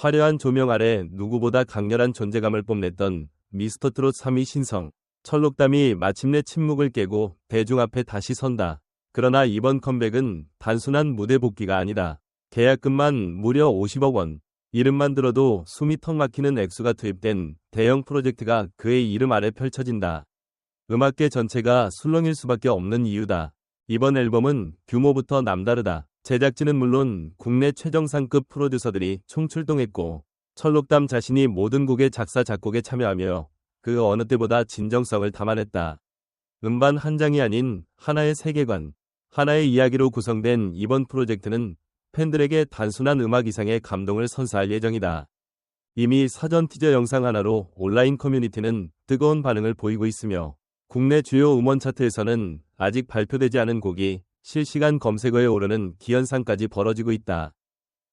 화려한 조명 아래 누구보다 강렬한 존재감을 뽐냈던 미스터 트롯 3위 신성. 철록담이 마침내 침묵을 깨고 대중 앞에 다시 선다. 그러나 이번 컴백은 단순한 무대 복귀가 아니다. 계약금만 무려 50억 원. 이름만 들어도 숨이 턱 막히는 액수가 투입된 대형 프로젝트가 그의 이름 아래 펼쳐진다. 음악계 전체가 술렁일 수밖에 없는 이유다. 이번 앨범은 규모부터 남다르다. 제작진은 물론 국내 최정상급 프로듀서들이 총출동했고 철록담 자신이 모든 곡의 작사 작곡에 참여하며 그 어느 때보다 진정성을 담아냈다. 음반 한 장이 아닌 하나의 세계관, 하나의 이야기로 구성된 이번 프로젝트는 팬들에게 단순한 음악 이상의 감동을 선사할 예정이다. 이미 사전 티저 영상 하나로 온라인 커뮤니티는 뜨거운 반응을 보이고 있으며 국내 주요 음원 차트에서는 아직 발표되지 않은 곡이 실시간 검색어에 오르는 기현상까지 벌어지고 있다.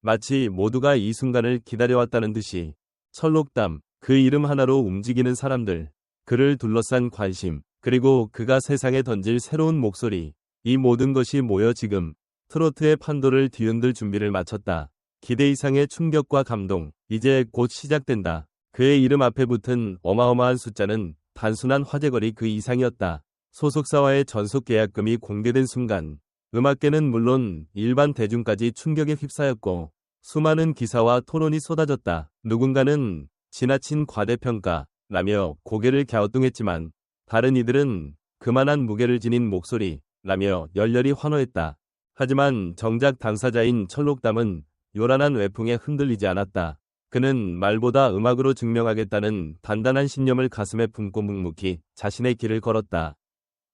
마치 모두가 이 순간을 기다려왔다는 듯이 철록담, 그 이름 하나로 움직이는 사람들, 그를 둘러싼 관심, 그리고 그가 세상에 던질 새로운 목소리, 이 모든 것이 모여 지금 트로트의 판도를 뒤흔들 준비를 마쳤다. 기대 이상의 충격과 감동, 이제 곧 시작된다. 그의 이름 앞에 붙은 어마어마한 숫자는 단순한 화제거리 그 이상이었다. 소속사와의 전속 계약금이 공개된 순간 음악계는 물론 일반 대중까지 충격에 휩싸였고 수많은 기사와 토론이 쏟아졌다. 누군가는 지나친 과대평가 라며 고개를 갸우뚱했지만 다른 이들은 그만한 무게를 지닌 목소리 라며 열렬히 환호했다. 하지만 정작 당사자인 철록담은 요란한 외풍에 흔들리지 않았다. 그는 말보다 음악으로 증명하겠다는 단단한 신념을 가슴에 품고 묵묵히 자신의 길을 걸었다.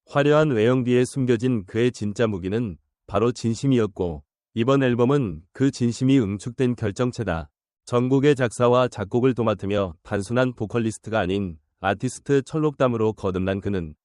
화려한 외형 뒤에 숨겨진 그의 진짜 무기는 바로 진심이었고 이번 앨범은 그 진심이 응축된 결정체다. 전국의 작사와 작곡을 도맡으며 단순한 보컬리스트가 아닌 아티스트 철록담으로 거듭난 그는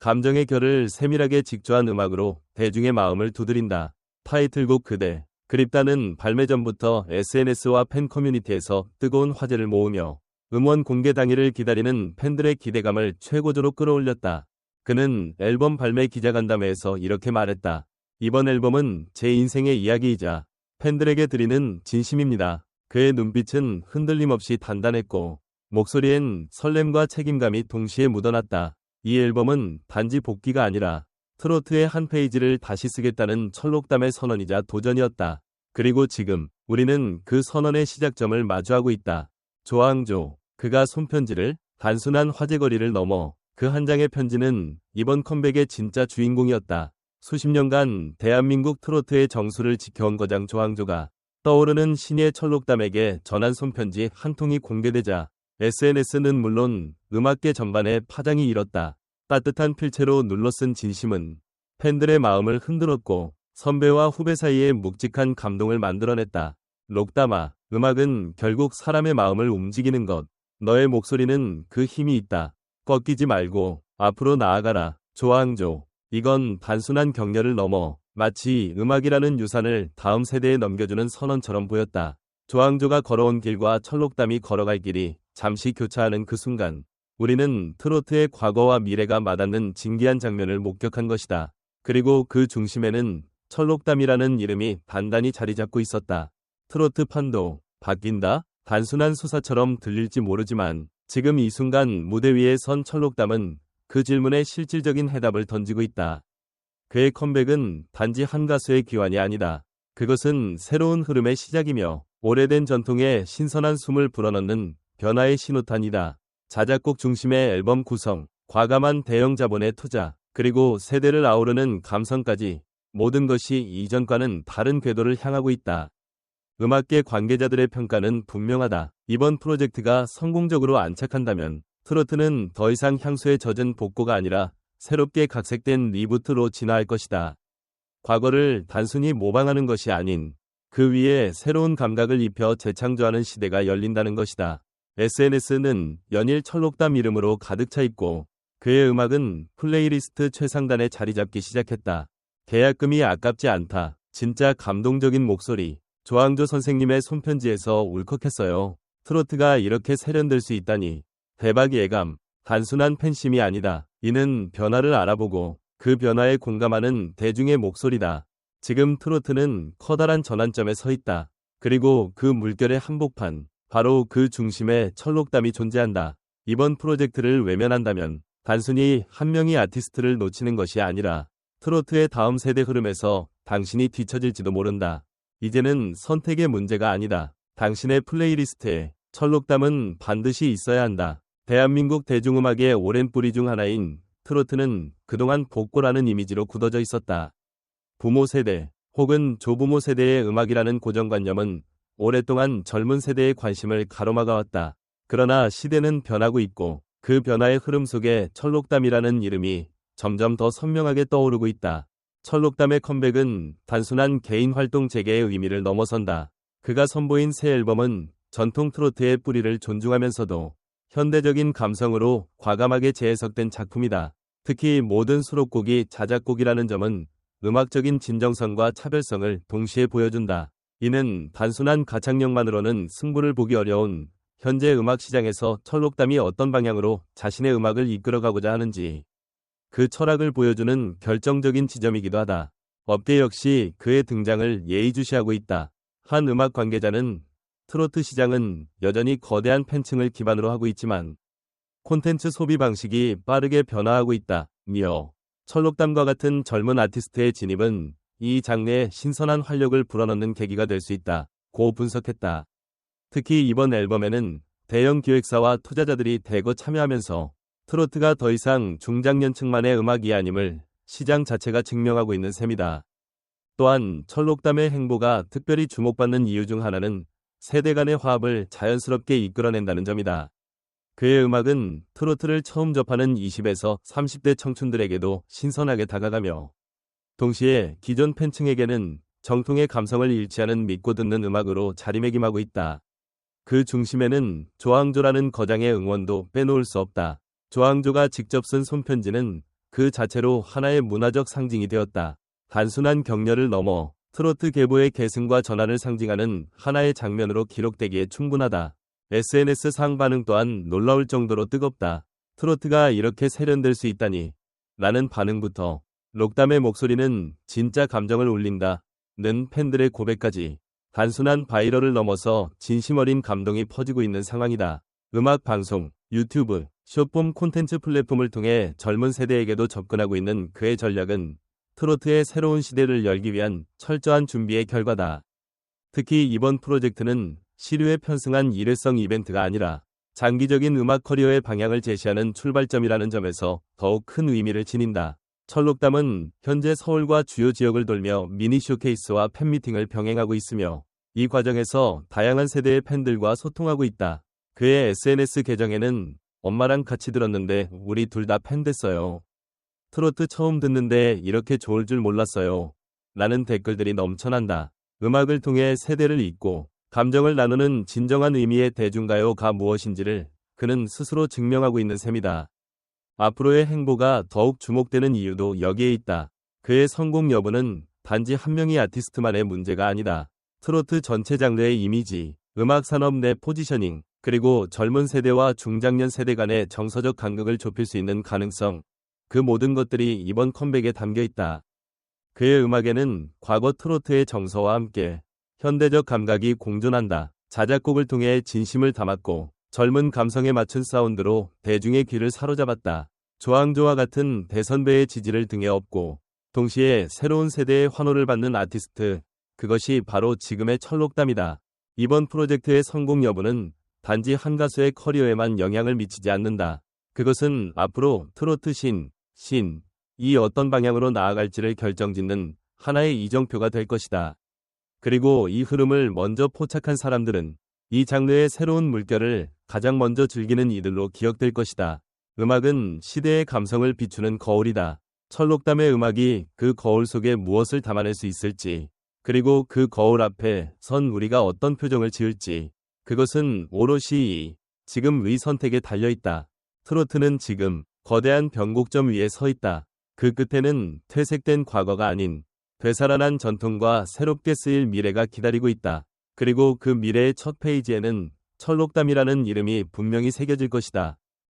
감정의 결을 세밀하게 직조한 음악으로 대중의 마음을 두드린다. 타이틀곡 그대, 그립다는 발매 전부터 SNS와 팬 커뮤니티에서 뜨거운 화제를 모으며 음원 공개 당일을 기다리는 팬들의 기대감을 최고조로 끌어올렸다. 그는 앨범 발매 기자간담회에서 이렇게 말했다. 이번 앨범은 제 인생의 이야기이자 팬들에게 드리는 진심입니다. 그의 눈빛은 흔들림 없이 단단했고 목소리엔 설렘과 책임감이 동시에 묻어났다. 이 앨범은 단지 복귀가 아니라 트로트의 한 페이지를 다시 쓰겠다는 철록담의 선언이자 도전이었다. 그리고 지금 우리는 그 선언의 시작점을 마주하고 있다. 조항조, 그가 손편지를 단순한 화제거리를 넘어 그 한 장의 편지는 이번 컴백의 진짜 주인공이었다. 수십 년간 대한민국 트로트의 정수를 지켜온 거장 조항조가 떠오르는 신의 철록담에게 전한 손편지 한 통이 공개되자 SNS는 물론 음악계 전반에 파장이 일었다. 따뜻한 필체로 눌러쓴 진심은 팬들의 마음을 흔들었고 선배와 후배 사이에 묵직한 감동을 만들어냈다. 록담아, 음악은 결국 사람의 마음을 움직이는 것. 너의 목소리는 그 힘이 있다. 꺾이지 말고 앞으로 나아가라. 조항조. 이건 단순한 격려를 넘어 마치 음악이라는 유산을 다음 세대에 넘겨주는 선언처럼 보였다. 조항조가 걸어온 길과 철록담이 걸어갈 길이 잠시 교차하는 그 순간 우리는 트로트의 과거와 미래가 맞닿는 진기한 장면을 목격한 것이다. 그리고 그 중심에는 철록담이라는 이름이 단단히 자리 잡고 있었다. 트로트 판도 바뀐다? 단순한 수사처럼 들릴지 모르지만 지금 이 순간 무대 위에 선 철록담은 그 질문에 실질적인 해답을 던지고 있다. 그의 컴백은 단지 한 가수의 기환이 아니다. 그것은 새로운 흐름의 시작이며 오래된 전통에 신선한 숨을 불어넣는 변화의 신호탄이다. 자작곡 중심의 앨범 구성, 과감한 대형 자본의 투자, 그리고 세대를 아우르는 감성까지 모든 것이 이전과는 다른 궤도를 향하고 있다. 음악계 관계자들의 평가는 분명하다. 이번 프로젝트가 성공적으로 안착한다면 트로트는 더 이상 향수에 젖은 복고가 아니라 새롭게 각색된 리부트로 진화할 것이다. 과거를 단순히 모방하는 것이 아닌 그 위에 새로운 감각을 입혀 재창조하는 시대가 열린다는 것이다. SNS는 연일 철록담 이름으로 가득 차 있고 그의 음악은 플레이리스트 최상단에 자리 잡기 시작했다. 계약금이 아깝지 않다. 진짜 감동적인 목소리. 조항조 선생님의 손편지에서 울컥했어요. 트로트가 이렇게 세련될 수 있다니. 대박 예감, 단순한 팬심이 아니다. 이는 변화를 알아보고 그 변화에 공감하는 대중의 목소리다. 지금 트로트는 커다란 전환점에 서 있다. 그리고 그 물결의 한복판, 바로 그 중심에 철록담이 존재한다. 이번 프로젝트를 외면한다면 단순히 한 명의 아티스트를 놓치는 것이 아니라 트로트의 다음 세대 흐름에서 당신이 뒤처질지도 모른다. 이제는 선택의 문제가 아니다. 당신의 플레이리스트에 철록담은 반드시 있어야 한다. 대한민국 대중음악의 오랜 뿌리 중 하나인 트로트는 그동안 복고라는 이미지로 굳어져 있었다. 부모 세대 혹은 조부모 세대의 음악이라는 고정관념은 오랫동안 젊은 세대의 관심을 가로막아왔다. 그러나 시대는 변하고 있고 그 변화의 흐름 속에 철록담이라는 이름이 점점 더 선명하게 떠오르고 있다. 철록담의 컴백은 단순한 개인 활동 재개의 의미를 넘어선다. 그가 선보인 새 앨범은 전통 트로트의 뿌리를 존중하면서도 현대적인 감성으로 과감하게 재해석된 작품이다. 특히 모든 수록곡이 자작곡이라는 점은 음악적인 진정성과 차별성을 동시에 보여준다. 이는 단순한 가창력만으로는 승부를 보기 어려운 현재 음악 시장에서 철록담이 어떤 방향으로 자신의 음악을 이끌어가고자 하는지 그 철학을 보여주는 결정적인 지점이기도 하다. 업계 역시 그의 등장을 예의주시하고 있다. 한 음악 관계자는 트로트 시장은 여전히 거대한 팬층을 기반으로 하고 있지만 콘텐츠 소비 방식이 빠르게 변화하고 있다. 며 철록담과 같은 젊은 아티스트의 진입은 이 장르에 신선한 활력을 불어넣는 계기가 될 수 있다. 고 분석했다. 특히 이번 앨범에는 대형 기획사와 투자자들이 대거 참여하면서 트로트가 더 이상 중장년층만의 음악이 아님을 시장 자체가 증명하고 있는 셈이다. 또한 철록담의 행보가 특별히 주목받는 이유 중 하나는 세대 간의 화합을 자연스럽게 이끌어낸다는 점이다. 그의 음악은 트로트를 처음 접하는 20에서 30대 청춘들에게도 신선하게 다가가며 동시에 기존 팬층에게는 정통의 감성을 잃지 않은 믿고 듣는 음악으로 자리매김하고 있다. 그 중심에는 조항조라는 거장의 응원도 빼놓을 수 없다. 조항조가 직접 쓴 손편지는 그 자체로 하나의 문화적 상징이 되었다. 단순한 격려를 넘어 트로트 계보의 계승과 전환을 상징하는 하나의 장면으로 기록되기에 충분하다. SNS 상 반응 또한 놀라울 정도로 뜨겁다. 트로트가 이렇게 세련될 수 있다니. 라는 반응부터 록담의 목소리는 진짜 감정을 울린다. 는 팬들의 고백까지 단순한 바이럴을 넘어서 진심 어린 감동이 퍼지고 있는 상황이다. 음악 방송, 유튜브, 숏폼 콘텐츠 플랫폼을 통해 젊은 세대에게도 접근하고 있는 그의 전략은 트로트의 새로운 시대를 열기 위한 철저한 준비의 결과다. 특히 이번 프로젝트는 시류에 편승한 일회성 이벤트가 아니라 장기적인 음악 커리어의 방향을 제시하는 출발점이라는 점에서 더욱 큰 의미를 지닌다. 철록담은 현재 서울과 주요 지역을 돌며 미니 쇼케이스와 팬미팅을 병행하고 있으며 이 과정에서 다양한 세대의 팬들과 소통하고 있다. 그의 SNS 계정에는 엄마랑 같이 들었는데 우리 둘 다 팬 됐어요. 트로트 처음 듣는데 이렇게 좋을 줄 몰랐어요. 라는 댓글들이 넘쳐난다. 음악을 통해 세대를 잇고 감정을 나누는 진정한 의미의 대중가요가 무엇인지를 그는 스스로 증명하고 있는 셈이다. 앞으로의 행보가 더욱 주목되는 이유도 여기에 있다. 그의 성공 여부는 단지 한 명의 아티스트만의 문제가 아니다. 트로트 전체 장르의 이미지, 음악 산업 내 포지셔닝, 그리고 젊은 세대와 중장년 세대 간의 정서적 간극을 좁힐 수 있는 가능성, 그 모든 것들이 이번 컴백에 담겨 있다. 그의 음악에는 과거 트로트의 정서와 함께 현대적 감각이 공존한다. 자작곡을 통해 진심을 담았고 젊은 감성에 맞춘 사운드로 대중의 귀를 사로잡았다. 조항조와 같은 대선배의 지지를 등에 업고 동시에 새로운 세대의 환호를 받는 아티스트 그것이 바로 지금의 철록담이다. 이번 프로젝트의 성공 여부는 단지 한 가수의 커리어에만 영향을 미치지 않는다. 그것은 앞으로 트로트 신, 신, 이 어떤 방향으로 나아갈지를 결정짓는 하나의 이정표가 될 것이다. 그리고 이 흐름을 먼저 포착한 사람들은 이 장르의 새로운 물결을 가장 먼저 즐기는 이들로 기억될 것이다. 음악은 시대의 감성을 비추는 거울이다. 철록담의 음악이 그 거울 속에 무엇을 담아낼 수 있을지, 그리고 그 거울 앞에 선 우리가 어떤 표정을 지을지, 그것은 오롯이 지금 의 선택에 달려있다. 트로트는 지금 거대한 변곡점 위에 서 있다. 그 끝에는 퇴색된 과거가 아닌 되살아난 전통과 새롭게 쓰일 미래가 기다리고 있다. 그리고 그 미래의 첫 페이지에는 철록담이라는 이름이 분명히 새겨질 것이다.